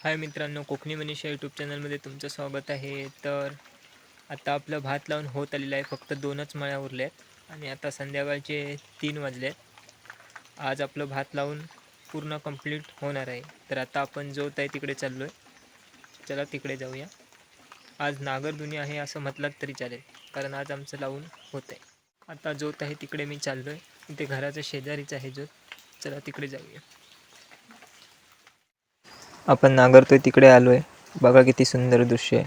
हाय मित्रांनो कोकणी मनीषा यूट्यूब चॅनलमध्ये तुमचं स्वागत आहे. तर आता आपलं भात लावून होत आलेलं आहे फक्त दोनच मळ्या उरल्या आहेत आणि आता संध्याकाळचे तीन वाजले आहेत आज आपलं भात लावून पूर्ण कंप्लीट होणार आहे. तर आता आपण जोत आहे तिकडे चाललो आहे चला तिकडे जाऊया. आज नागरदुनी आहे असं म्हटलं तरी चालेल कारण आज आमचं लावून होत आहे आता जोत आहे तिकडे मी चाललो आहे इथे घराच्या शेजारीच आहे जोत चला तिकडे जाऊया. आपण नांगरतोय तिकडे आलो आहे बघा किती सुंदर दृश्य आहे.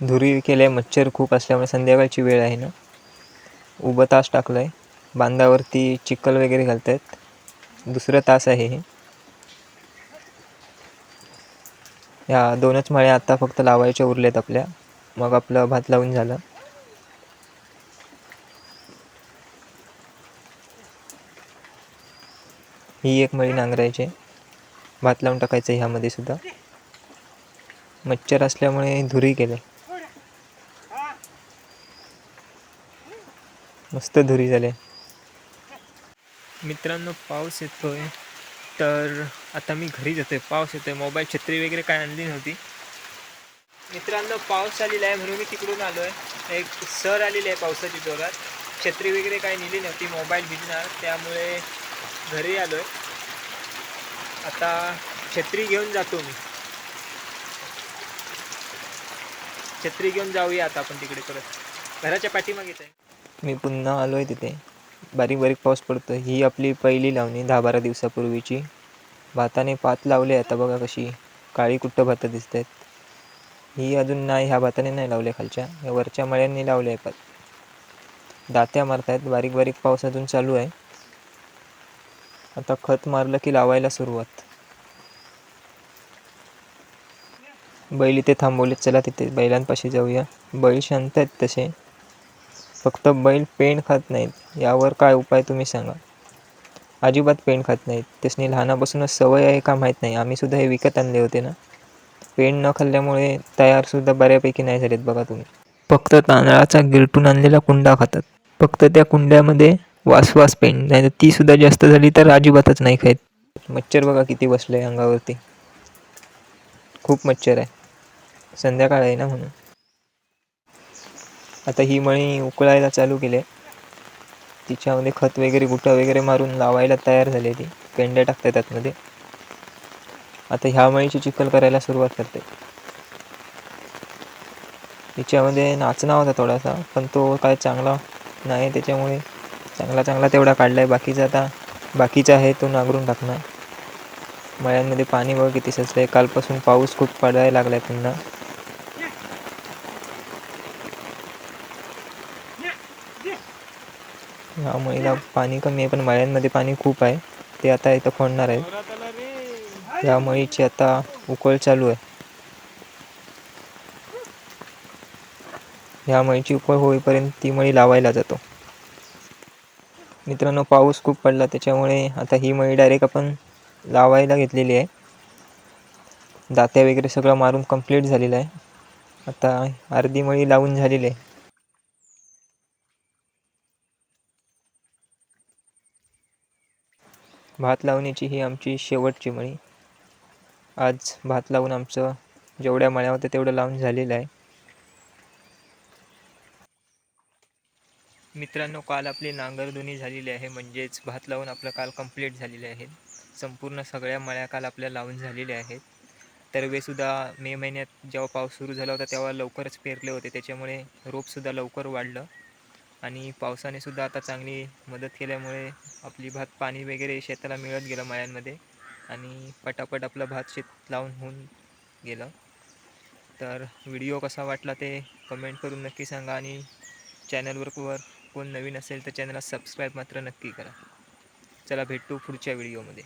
धुरी केले मच्छर खूप असल्यामुळे संध्याकाळची वेळ आहे ना. उभं तास टाकलं आहे बांधावरती चिखल वगैरे घालत आहेत दुसरं तास आहे हे. या दोनच माळ्या आत्ता फक्त लावायच्या उरल्यात आपल्या. मग आपलं भात लावून झालं. ही एक मळी नांगरायची आहे. भात लावून टाकायचं ह्यामध्ये सुद्धा. मच्छर असल्यामुळे धुरी केले. मस्त धुरी झाले. मित्रांनो पाऊस येतोय. तर आता मी घरी जातोय. पाऊस येतोय. मोबाईल छत्री वगैरे काय आणली नव्हती. मित्रांनो पाऊस आलेला आहे म्हणून मी तिकडून आलो आहे एक सर आलेली आहे पावसाची जोरात. छत्री वगैरे काय नेली नव्हती. मोबाईल भिजणार. त्यामुळे घरी आलो आहे आता छत्री घेऊन जातो मी. छत्री घेऊन जाऊया आता आपण तिकडे परत. घराच्या पाठीमागे आहे मी पुन्हा आलो आहे तिथे. बारीक बारीक पाऊस पडतो ही आपली पहिली लावणी दहा बारा दिवसापूर्वीची. भाताने पात लावले आता बघा कशी काळी कुट्ट भातं दिसत आहेत ही अजून नाही ह्या भाताने नाही लावल्या खालच्या. या वरच्या मळ्यांनी लावले आहे पात दात्या मारतायत. बारीक बारीक पाऊस अजून चालू आहे. आता खत मारलं की लावायला सुरुवात. बैल इथे थांबवलेत चला तिथे बैलांपाशी जाऊया. बैल शांत आहेत तसे. फक्त बैल पेंड खात नाहीत. यावर काय उपाय तुम्ही सांगा. अजिबात पेंड खात नाहीत. त्यासनी लहानापासूनच सवय आहे का माहीत नाही. आम्ही सुद्धा हे विकत आणले होते ना. पेंड न खाल्ल्यामुळे तयारसुद्धा बऱ्यापैकी नाही झालेत बघा तुम्ही. फक्त तांदळाचा गिरटून आणलेला कुंडा खातात. फक्त त्या कुंड्यामध्ये वासवास पेंट. नाही तर ती सुद्धा जास्त झाली तर अजिबातच नाही खायत. मच्छर बघा किती बसले अंगावरती. खूप मच्छर आहे. संध्याकाळ आहे ना म्हणून. आता ही मळी उकळायला चालू केले. तिच्यामध्ये खत वगैरे गुटं वगैरे मारून लावायला तयार झाली ती. पेंड्या टाकतात आतमध्ये. आता ह्या मळीची चिखल करायला सुरुवात करते. तिच्यामध्ये नाचणा होता थोडासा पण तो काय चांगला नाही त्याच्यामुळे चांगला चांगला तेवढा काढला आहे बाकीचा आता बाकीचा आहे तो नांगरून टाकणार. मळ्यांमध्ये पाणी बघ किती सचलं आहे कालपासून पाऊस खूप पडायला लागला आहे पुन्हा. ह्या मळीला पाणी कमी आहे पण मळ्यांमध्ये पाणी खूप आहे. ते आता इथं फोडणार आहे या मळीची आता उकळ चालू आहे. ह्या मळीची उकळ होईपर्यंत ती मळी लावायला जातो. मित्रांनो पाऊस खूप पडला त्याच्यामुळे आता ही मळी डायरेक्ट आपण लावायला घेतलेली आहे. दात्या वगैरे सगळं मारून कंप्लीट झालेलं आहे. आता अर्धी मळी लावून झालेली आहे. भात लावण्याची ही आमची शेवटची मळी. आज भात लावून आमचं जेवढ्या मळ्या होत्या तेवढं लावून झालेलं आहे. मित्रांनो काल आपली नांगरधुनी झालेली आहे. म्हणजेच भात लावून आपलं काल कंप्लीट झालेले आहे. संपूर्ण सगळ्या मळ्या काल आपल्या लावून झालेल्या आहेत. तरवेसुद्धा मे महिन्यात जेव्हा पाऊस सुरू झाला होता तेव्हा लवकरच पेरले होते. त्याच्यामुळे रोपसुद्धा लवकर वाढलं. आणि पावसाने सुद्धा आता चांगली मदत केल्यामुळे आपली भात पाणी वगैरे शेताला मिळत गेलं मळ्यांमध्ये. आणि पटापट आपलं भात शेत लावून होऊन गेलं. तर व्हिडिओ कसा वाटला ते कमेंट करून नक्की सांगा. आणि चॅनलवर वर कोण नवीन असेल तर चॅनलला सबस्क्राईब मात्र नक्की करा. चला भेटू पुढच्या व्हिडिओमध्ये